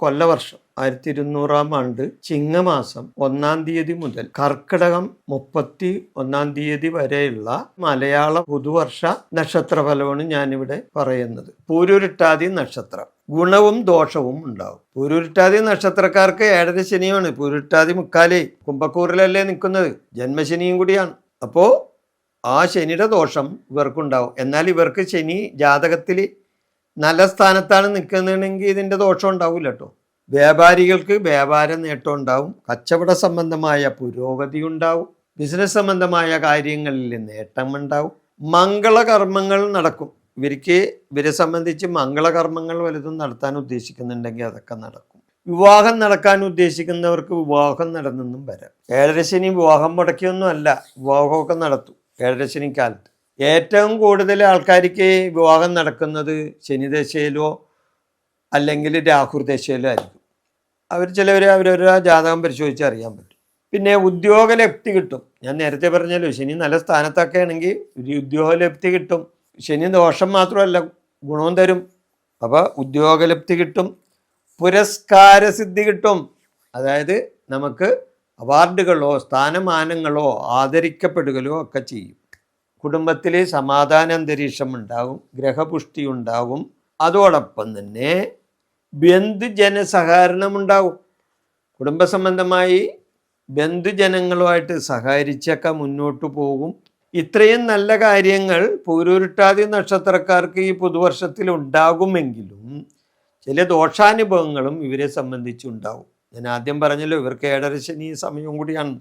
കൊല്ലവർഷം ആയിരത്തി ഇരുന്നൂറാം ആണ്ട് ചിങ്ങമാസം ഒന്നാം തീയതി മുതൽ കർക്കിടകം മുപ്പത്തി ഒന്നാം തീയതി വരെയുള്ള മലയാള പുതുവർഷ നക്ഷത്രഫലമാണ് ഞാനിവിടെ പറയുന്നത്. പൂരുരുട്ടാതി നക്ഷത്രം. ഗുണവും ദോഷവും ഉണ്ടാവും. പൂരുരുട്ടാതി നക്ഷത്രക്കാർക്ക് ഏഴര ശനിയാണ് പൂരുരുട്ടാതി മുക്കാലേ കുംഭക്കൂറിലല്ലേ നിൽക്കുന്നത്? ജന്മശനിയും കൂടിയാണ്. അപ്പോൾ ആ ശനിയുടെ ദോഷം ഇവർക്കുണ്ടാവും. എന്നാൽ ഇവർക്ക് ശനി ജാതകത്തിൽ നല്ല സ്ഥാനത്താണ് നിൽക്കുന്നതെങ്കിൽ ഇതിന്റെ ദോഷം ഉണ്ടാവില്ല കേട്ടോ വ്യാപാരികൾക്ക് വ്യാപാര നേട്ടം ഉണ്ടാവും. കച്ചവട സംബന്ധമായ പുരോഗതി ഉണ്ടാവും. ബിസിനസ് സംബന്ധമായ കാര്യങ്ങളിൽ നേട്ടം ഉണ്ടാവും. മംഗളകർമ്മങ്ങൾ നടക്കും. ഇവർക്ക് ഇവരെ സംബന്ധിച്ച് മംഗളകർമ്മങ്ങൾ വലുതും നടത്താൻ ഉദ്ദേശിക്കുന്നുണ്ടെങ്കിൽ അതൊക്കെ നടക്കും. വിവാഹം നടക്കാൻ ഉദ്ദേശിക്കുന്നവർക്ക് വിവാഹം നടന്നെന്നും വരാം. ഏഴരശനി വിവാഹം മുടക്കിയൊന്നും അല്ല. വിവാഹമൊക്കെ നടത്തും. ഏഴരശനി കാലത്ത് ഏറ്റവും കൂടുതൽ ആൾക്കാർക്ക് വിവാഹം നടക്കുന്നത് ശനിദശയിലോ അല്ലെങ്കിൽ രാഹുർദശയിലോ ആയിരിക്കും. അവർ ചിലവർ അവരവരുടെ ജാതകം പരിശോധിച്ച് അറിയാൻ പറ്റും. പിന്നെ ഉദ്യോഗ ലപ്തി കിട്ടും. ഞാൻ നേരത്തെ പറഞ്ഞല്ലോ ശനി നല്ല സ്ഥാനത്തൊക്കെ ആണെങ്കിൽ ഒരു ഉദ്യോഗ ലപ്തി കിട്ടും. ശനി ദോഷം മാത്രമല്ല ഗുണവും തരും. അപ്പോൾ ഉദ്യോഗ ലപ്തി കിട്ടും പുരസ്കാര സിദ്ധി കിട്ടും. അതായത് നമുക്ക് അവാർഡുകളോ സ്ഥാനമാനങ്ങളോ ആദരിക്കപ്പെടുകയോ ഒക്കെ ചെയ്യും. കുടുംബത്തിൽ സമാധാന അന്തരീക്ഷം ഉണ്ടാകും ഗ്രഹപുഷ്ടി ഉണ്ടാകും അതോടൊപ്പം തന്നെ ബന്ധുജനസഹകരണം ഉണ്ടാകും കുടുംബ സംബന്ധമായി ബന്ധുജനങ്ങളുമായിട്ട് സഹകരിച്ചൊക്കെ മുന്നോട്ട് പോകും. ഇത്രയും നല്ല കാര്യങ്ങൾ പൂരൂരുട്ടാതി നക്ഷത്രക്കാർക്ക് ഈ പുതുവർഷത്തിൽ ഉണ്ടാകുമെങ്കിലും ചില ദോഷാനുഭവങ്ങളും ഇവരെ സംബന്ധിച്ചുണ്ടാവും ഞാൻ ആദ്യം പറഞ്ഞല്ലോ ഇവർക്ക് ഏടരശനി സമയവും കൂടിയാണ്.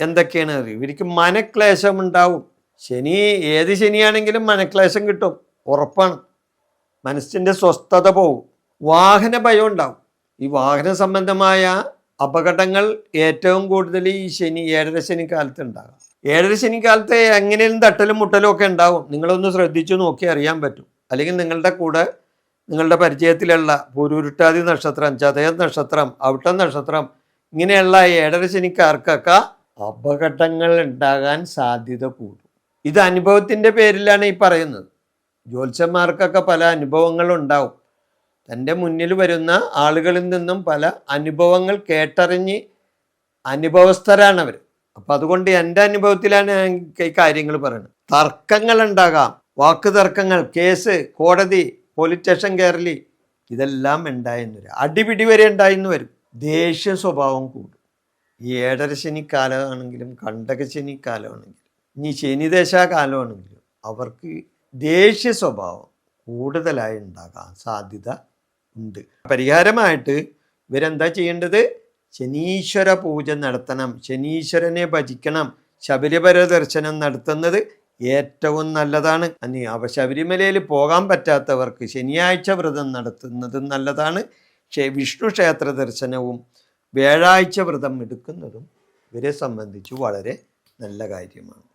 എന്തൊക്കെയാണ് ഇവർക്ക് മനക്ലേശം ഉണ്ടാവും ശനി ഏത് ശനിയാണെങ്കിലും മനക്ലേശം കിട്ടും. ഉറപ്പാണ്. മനസ്സിന്റെ സ്വസ്ഥത പോവും. വാഹന ഭയം ഉണ്ടാവും. ഈ വാഹന സംബന്ധമായ അപകടങ്ങൾ ഏറ്റവും കൂടുതൽ ഈ ശനി ഏഴര ശനി കാലത്ത് ഉണ്ടാകാം. ഏഴര ശനി കാലത്ത് എങ്ങനെയും തട്ടലും മുട്ടലും ഒക്കെ ഉണ്ടാവും. നിങ്ങളൊന്ന് ശ്രദ്ധിച്ചു നോക്കി അറിയാൻ പറ്റും. അല്ലെങ്കിൽ നിങ്ങളുടെ കൂടെ നിങ്ങളുടെ പരിചയത്തിലുള്ള പൂരുരുട്ടാതി നക്ഷത്രം ചതയ നക്ഷത്രം അവിട്ട നക്ഷത്രം ഇങ്ങനെയുള്ള ഏഴര ശനിക്കാർക്കൊക്കെ അപകടങ്ങൾ ഉണ്ടാകാൻ സാധ്യത കൂടും. ഇത് അനുഭവത്തിന്റെ പേരിലാണ് ഈ പറയുന്നത്. ജ്യോത്സ്യന്മാർക്കൊക്കെ പല അനുഭവങ്ങൾ ഉണ്ടാവും തന്റെ മുന്നിൽ വരുന്ന ആളുകളിൽ നിന്നും പല അനുഭവങ്ങൾ കേട്ടറിഞ്ഞ് അനുഭവസ്ഥരാണ് അവർ അപ്പം അതുകൊണ്ട് എന്റെ അനുഭവത്തിലാണ് ഞാൻ ഈ കാര്യങ്ങൾ പറയുന്നത്. തർക്കങ്ങൾ ഉണ്ടാകാം വാക്ക് തർക്കങ്ങൾ കേസ് കോടതി പോലീസ് സ്റ്റേഷൻ കയറലി ഇതെല്ലാം ഉണ്ടായെന്ന് വരും. അടിപിടി വരെ ഉണ്ടായെന്ന് വരും. ദേഷ്യ സ്വഭാവം കൂടും. ഈ ഏഴര ശനി കാലമാണെങ്കിലും കണ്ടക ശനി കാലമാണെങ്കിലും ഇനി ശനിദശാകാലമാണെങ്കിലും അവർക്ക് ദേഷ്യ സ്വഭാവം കൂടുതലായി ഉണ്ടാകാൻ സാധ്യത ഉണ്ട്. പരിഹാരമായിട്ട് ഇവരെന്താ ചെയ്യേണ്ടത്? ശനീശ്വര പൂജ നടത്തണം. ശനീശ്വരനെ ഭജിക്കണം. ശബരിമല ദർശനം നടത്തുന്നത് ഏറ്റവും നല്ലതാണ്. അനി അവ ശബരിമലയിൽ പോകാൻ പറ്റാത്തവർക്ക് ശനിയാഴ്ച വ്രതം നടത്തുന്നതും നല്ലതാണ്. വിഷ്ണു ക്ഷേത്ര ദർശനവും വ്യാഴാഴ്ച വ്രതം എടുക്കുന്നതും ഇവരെ സംബന്ധിച്ച് വളരെ നല്ല കാര്യമാണ്.